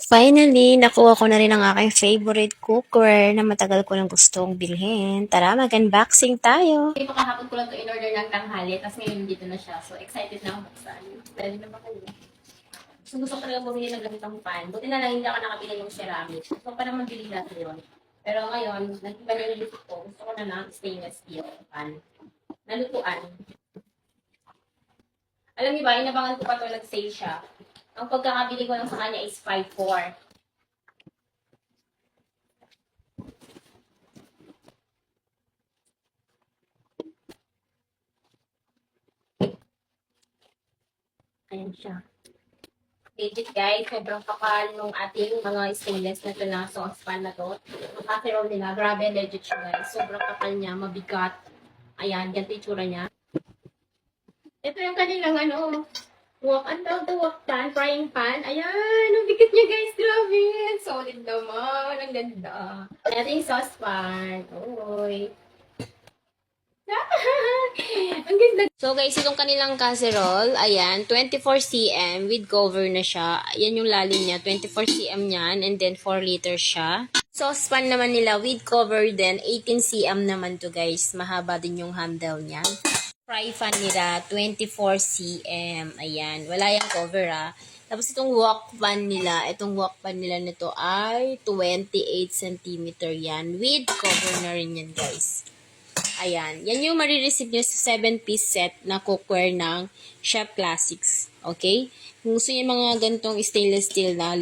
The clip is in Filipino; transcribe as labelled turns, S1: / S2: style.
S1: Finally, nakuha ko na rin ang aking favorite cookware na matagal ko nang gustong bilhin. Tara, mag-unboxing tayo.
S2: Ito kahapon ko lang to in-order ng tanghali, tapos ngayon dito na siya. So, excited na ako buksan. Ready na ba kayo? So, gusto ko talaga bumili ng ganitong pan. Buti na lang hindi ako nakabili ng ceramic. Ko pa naman bili natin yun. Pero ngayon, nag-iba na yung ko. Gusto ko na ng stainless steel pan. Nalutuan. Alam niyo ba, inabangan ko pa to nag-sale siya. Ang pagkakabili ko lang sa kanya is 5.4. Ayan siya. Legit guys, sobrang kapal nung ating mga stainless na ito na saucepan na to. Ang casserole nila, grabe legit siya guys. Sobrang kapal niya, mabigat. Ayan, ganito yung tsura niya. Ito yung kanilang ano, wok, ang tawag to wok pan, frying pan. Ayan, ang bigat niya guys, grabe. Solid naman, ang ganda. Yung saucepan. Uy. ang ganda
S1: So guys, itong kanilang casserole, ayan, 24 cm with cover na siya. Yan yung lalim niya, 24 cm yan, and then 4 liters siya. Saucepan naman nila with cover din, 18 cm naman to guys. Mahaba din yung handle niya. Fry fan nila, 24 cm. Ayan, wala yung cover ah. Tapos itong wok pan nila, itong wok pan nila nito ay 28 cm yan. With cover na rin yan guys. Ayan. Yan yung marireceive nyo sa 7-piece set na cookware ng Chef Classics. Okay? Kung gusto nyo mga ganitong stainless steel na